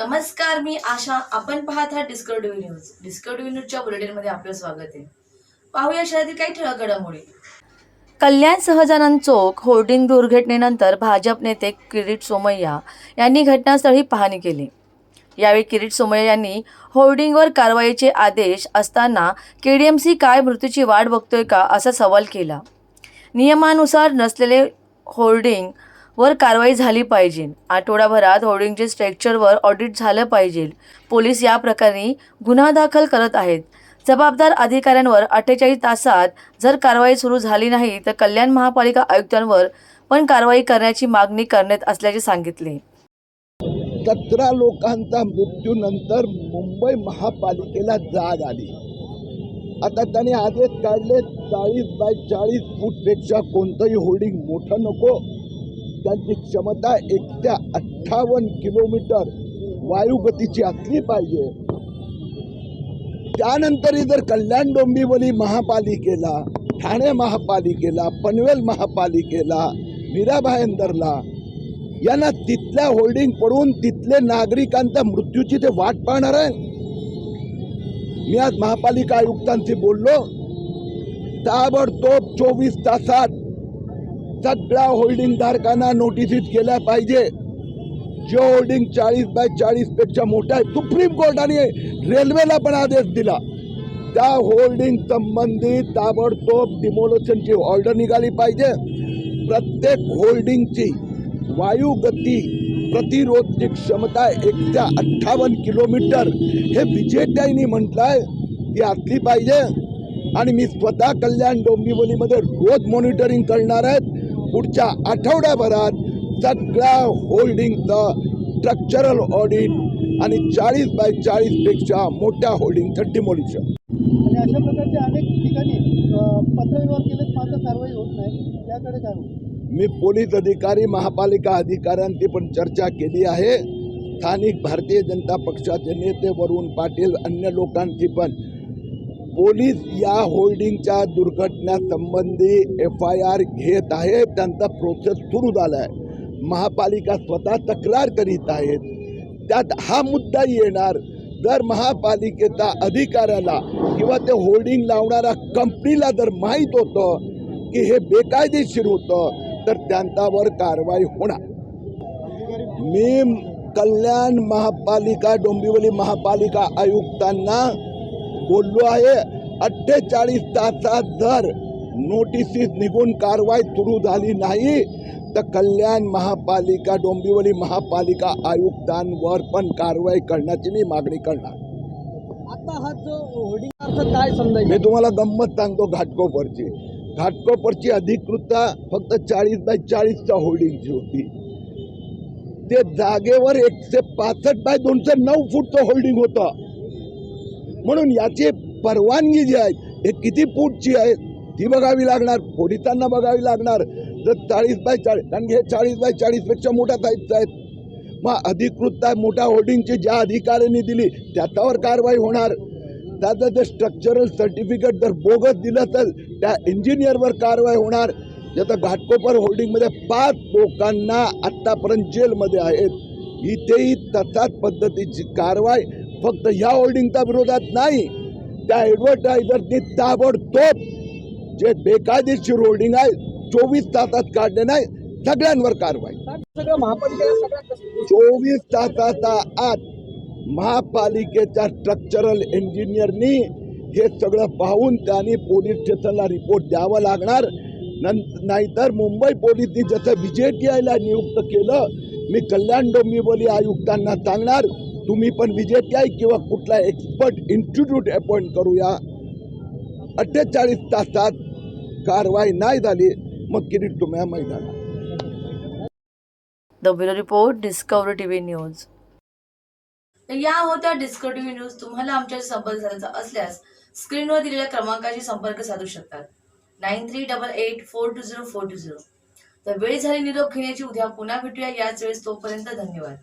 नमस्कार मी आशा. आपण पाहत आहात डिस्कवरी न्यूज डिस्कवरी न्यूजच्या बुलेटिनमध्ये आपलं स्वागत आहे. पाहूया शहरातील काही ठळक घडामोडी. कल्याण सहजानंद चौक होर्डिंग दुर्घटनेनंतर भाजप नेते किरीट सोमय्या यांनी घटनास्थळी पाहणी केली. यावेळी किरीट सोमय्या यांनी होर्डिंगवर कारवाईचे आदेश असताना केडीएमसी काय मृत्यूची वाट बघतोय का असा सवाल केला. नियमानुसार नसलेले होर्डिंग वर कारवाई झाली पाहिजे. आठवडाभरात होर्डिंगचे स्ट्रक्चरवर ऑडिट झालं पाहिजे. पोलीस या प्रकरणी गुन्हा दाखल करत आहेत. जबाबदार अधिकाऱ्यांवर अठ्ठेचाळीस तासात जर कारवाई सुरू झाली नाही तर कल्याण महापालिका आयुक्तांवर पण कारवाई करण्याची मागणी करण्यात असल्याचे सांगितले. सतरा लोकांचा मृत्यूनंतर मुंबई महापालिकेला जाग आली. आता त्याने आदेश काढले चाळीस बाय चाळीस फूटपेक्षा कोणतंही होर्डिंग मोठं नको. त्यांची क्षमता एकट्या अठ्ठावन्न किलोमीटर वायुगतीची असली पाहिजे. त्यानंतरही जर कल्याण डोंबिवली महापालिकेला ठाणे महापालिकेला पनवेल महापालिकेला मीरा भायंदरला यांना तिथल्या होल्डिंग पडून तिथले नागरिकांच्या मृत्यूची ते वाट पाहणार आहे. मी आज महापालिका आयुक्तांशी बोललो. ताबडतोब चोवीस तासात सगळ्या होल्डिंग धारकांना नोटिसीत केल्या पाहिजे. जे होल्डिंग चाळीस बाय चाळीसपेक्षा मोठा आहे सुप्रीम कोर्टाने रेल्वेला पण आदेश दिला. त्या होल्डिंग संबंधित ताबडतोब डिमोलेशनची ऑर्डर निघाली पाहिजे. प्रत्येक होल्डिंगची वायुगती प्रतिरोधची क्षमता एकशे अठ्ठावन्न किलोमीटर हे विजेत्यांनी म्हटलंय ती असली पाहिजे. आणि मी स्वतः कल्याण डोंबिवलीमध्ये रोज मॉनिटरिंग करणार आहेत पुढच्या आठवड्याभरात सगळ्या होल्डिंगचं स्ट्रक्चरल ऑडिट आणि चाळीस बाय चाळीसपेक्षा मोठ्या होल्डिंगचं डिमोलिशन आणि अशा प्रकारचे अनेक ठिकाणी पत्रव्यवहार केलेत मात्र कारवाई होत नाही. त्याकडे काय मी पोलीस अधिकारी महापालिका अधिकाऱ्यांची पण चर्चा केली आहे. स्थानिक भारतीय जनता पक्षाचे नेते वरुण पाटील अन्य लोकांची पण पोलीस या होल्डिंगच्या दुर्घटनेसंबंधी एफ आय आर घेत आहे त्यांचा प्रोसेस सुरू झाला आहे महापालिका स्वतः तक्रार करीत आहेत. त्यात हा मुद्दा येणार. जर महापालिकेचा अधिकाऱ्याला किंवा ते होल्डिंग लावणाऱ्या कंपनीला जर माहीत होतं की हे बेकायदेशीर होतं तर त्यांच्यावर कारवाई होणार. मी कल्याण महापालिका डोंबिवली महापालिका आयुक्तांना बोललो आहे अठ्ठेचाळीस तासात जर नोटिसीस निघून कारवाई सुरू झाली नाही तर कल्याण महापालिका डोंबिवली महापालिका आयुक्तांवर पण कारवाई करण्याची मी मागणी करणार. आता हा जो होर्डिंग अर्थ काय समजायचं? मी तुम्हाला गंमत सांगतो घाटकोपरची. घाटकोपरची अधिकृतता फक्त चाळीस बाय चाळीसच्या होल्डिंगची होती. ते जागेवर एकशे पासष्ट बाय दोनशे नऊ फूटचं होल्डिंग होतं. म्हणून याची परवानगी जी आहे हे किती फूटची आहे ती बघावी लागणार पोलिसांना बघावी लागणार. जर चाळीस बाय चाळीस कारण हे चाळीस बाय चाळीसपेक्षा मोठ्या साईजचं आहेत. मग अधिकृत मोठ्या होर्डिंगची ज्या अधिकाऱ्यांनी दिली त्याच्यावर कारवाई होणार. त्याचं जर स्ट्रक्चरल सर्टिफिकेट जर बोगस दिलं तर त्या इंजिनियरवर कारवाई होणार. ज्याचं घाटकोपर होर्डिंगमध्ये पाच लोकांना आत्तापर्यंत जेलमध्ये आहेत. इथेही तथाच पद्धतीची कारवाई फक्त ह्या होल्डिंगच्या विरोधात नाही त्या ॲडव्हर्टायझरनी ताबडतोब जे बेकायदेशीर होल्डिंग आहे चोवीस तासात काढले नाही सगळ्यांवर कारवाई. चोवीस तासाचा आत महापालिकेच्या स्ट्रक्चरल इंजिनियरनी हे सगळं पाहून त्यांनी पोलीस स्टेशनला रिपोर्ट द्यावा लागणार. नाहीतर मुंबई पोलिसनी जसं व्ही टी आयला नियुक्त केलं मी कल्याण डोंबिवली आयुक्तांना सांगणार तुम्ही पण टी आय किंवा कुठला एक्सपर्ट इन्स्टिट्यूट अपॉइंट करूया. अठ्ठेचाळीस तासात कारवाई नाही झाली मग किरीट तुम्ही मैदानात. The bureau report Discovery TV news या होत्या डिस्कवरी टीव्ही न्यूज तुम्हाला आमच्याशी संपर्क साधायचा असल्यास स्क्रीनवर दिलेल्या क्रमांकाशी संपर्क साधू शकतात. Nine three double eight four two zero four two zero तर वेळ झाली निरोप घेण्याची उद्या पुन्हा भेटूया. याच वेळेस तोपर्यंत धन्यवाद.